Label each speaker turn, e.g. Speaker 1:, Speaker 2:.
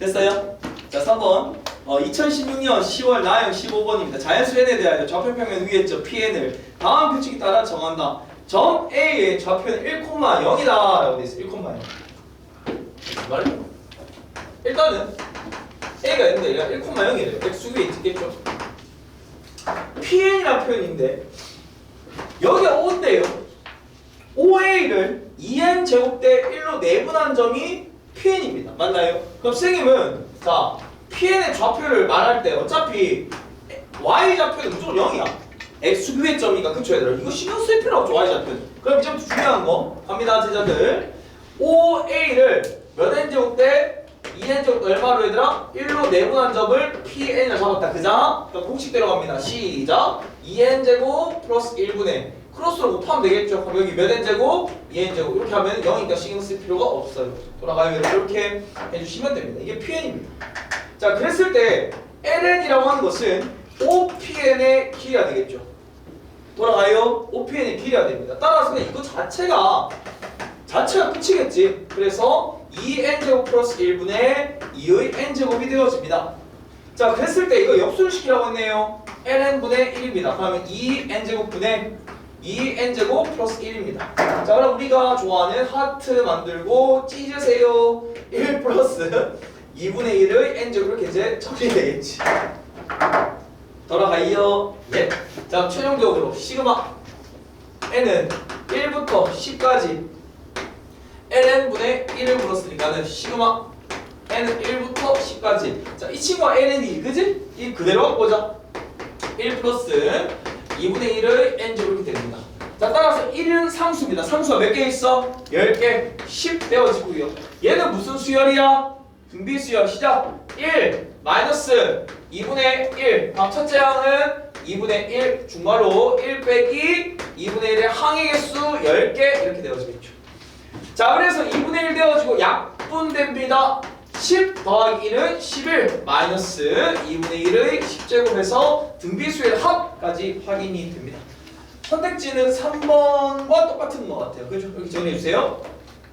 Speaker 1: 됐어요? 자 3번 어, 2016년 10월 나형 15번입니다. 자연수연에 대하여 좌표평면 위에 점 PN을 다음 규칙에 따라 정한다. 점 A의 좌표는 1,0이다 라고 되어 있어 1,0 말이야? 일단은 A가 있는데 얘가 1,0이래요. X 위에 있겠죠? PN이라는 표현인데 여기가 5인데요. 5A를 2N 제곱 대 1로 내분한 점이 PN입니다. 맞나요? 그럼 선생님은 자 PN의 좌표를 말할 때 어차피 Y 좌표는 무조건 0이야. X 위의 점이니까 그쵸 얘들아? 이거 신경 쓸 필요 없죠 Y 좌표는. 그럼 이제부터 중요한 거 갑니다 제자들. 5A를 몇 N 제곱 대 2N 제곱 얼마로 얘들아? 1로 내분한 점을 PN이라 잡았다. 그자? 그럼 공식대로 갑니다. 시작. 2N 제곱 플러스 1분의 크로스로 곱하면 되겠죠. 그럼 여기 몇 N 제곱? 2N 제곱 이렇게 하면 0이니까 신경 쓸 필요가 없어요. 돌아가요. 이렇게 해주시면 됩니다. 이게 PN입니다. 자 그랬을 때 LN이라고 하는 것은 OPN의 길이가 되겠죠. 돌아가요. OPN의 길이가 됩니다. 따라서 그냥 이거 자체가 자체가 끝이겠지. 그래서 2n제곱 플러스 1분의 2의 n제곱이 되어집니다. 자, 그랬을 때 이거 역수를 시키라고 했네요. ln분의 1입니다. 그러면 2n제곱분의 2n제곱 플러스 1입니다. 자, 그럼 우리가 좋아하는 하트 만들고 찢으세요. 1 플러스 2분의 1의 n제곱 이렇게 이제 처리되겠지. 돌아가요. 예. 자, 최종적으로 시그마 n은 1부터 10까지 ln분의 1을 물었으니까는 시그마 n은 1부터 10까지 자 이 친구가 ln이 그지? 이 그대로 보자 1 플러스 2분의 1의 n제곱 이렇게 됩니다. 자 따라서 1은 상수입니다. 상수가 몇 개 있어? 10개. 10 되어지고요. 얘는 무슨 수열이야? 등비 수열. 시작. 1 마이너스 2분의 1 다음 첫째 항은 2분의 1 중괄호 1 빼기 2분의 1의 항의 개수 10개 이렇게 되어지겠죠. 자 그래서 2분의 1 되어지고 약분됩니다 10 더하기 1은 11 마이너스 2분의 1의 10제곱에서 등비수의 합까지 확인이 됩니다. 선택지는 3번과 똑같은 것 같아요. 그죠? 여기 정리해주세요